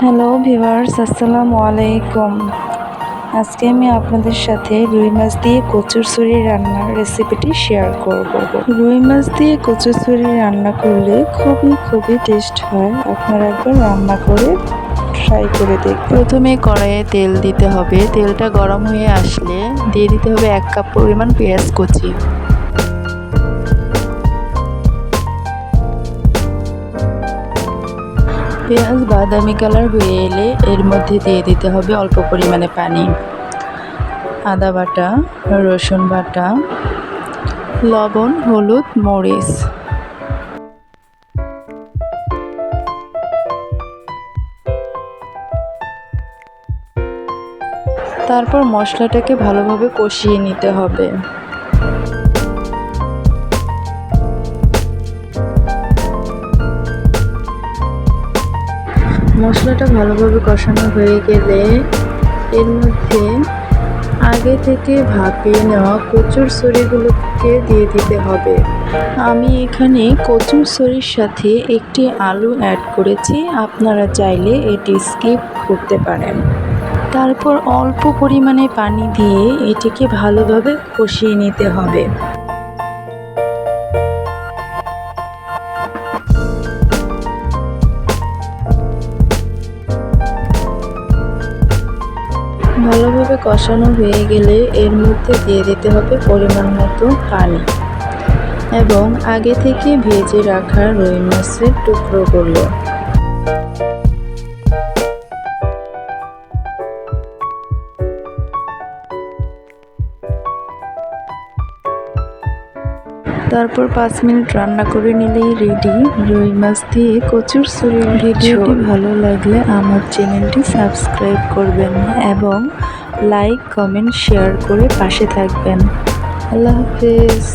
Hello viewers আসসালামু আলাইকুম। আজকে আমি আপনাদের সাথে রুই মাছ দিয়ে কচুরচুরি রান্নার রেসিপিটি শেয়ার করব। রুই মাছ দিয়ে কচুরচুরি রান্না করলে খুবই খুবই টেস্ট হয়। আপনারা একবার রান্না করে ট্রাই করে দেখ প্রথমে কড়াইয়ে তেল দিতে হবে। তেলটা গরম হয়ে আসলে দিয়ে দিতে হবে এক কাপ পরিমাণ পেঁয়াজ কুচি। পেঁয়াজ, বাদামি কালার হয়ে এলে এর মধ্যে দিয়ে দিতে হবে অল্প পরিমাণে পানি। আদা বাটা, রসুন বাটা, লবণ, হলুদ, মরিচ। তারপর মশলাটাকে ভালোভাবে কষিয়ে নিতে হবে। মশলাটা ভালোভাবে কষানো হয়ে গেলে এর মধ্যে আগে থেকে ভাপিয়ে নেওয়া কচুর সরিগুলোকে দিয়ে দিতে হবে। আমি এখানে কচুর সরির সাথে একটি আলু অ্যাড করেছি, আপনারা চাইলে এটি স্কিপ করতে পারেন। তারপর অল্প পরিমাণে পানি দিয়ে এটিকে ভালোভাবে কষিয়ে নিতে হবে। ভালোভাবে কষানো হয়ে গেলে এর মধ্যে দিয়ে দিতে হবে পরিমাণ মতো পানি এবং আগে থেকে ভেজে রাখা রুই মাছের টুকরোগুলো। তারপর পাঁচ মিনিট রান্না করে নিলেই রেডি রুই মাছ দিয়ে কচুর সুরির ভিডিওটি ভালো লাগলে আমার চ্যানেলটি সাবস্ক্রাইব করবেন এবং লাইক কমেন্ট শেয়ার করে পাশে থাকবেন। আল্লাহ হাফেজ।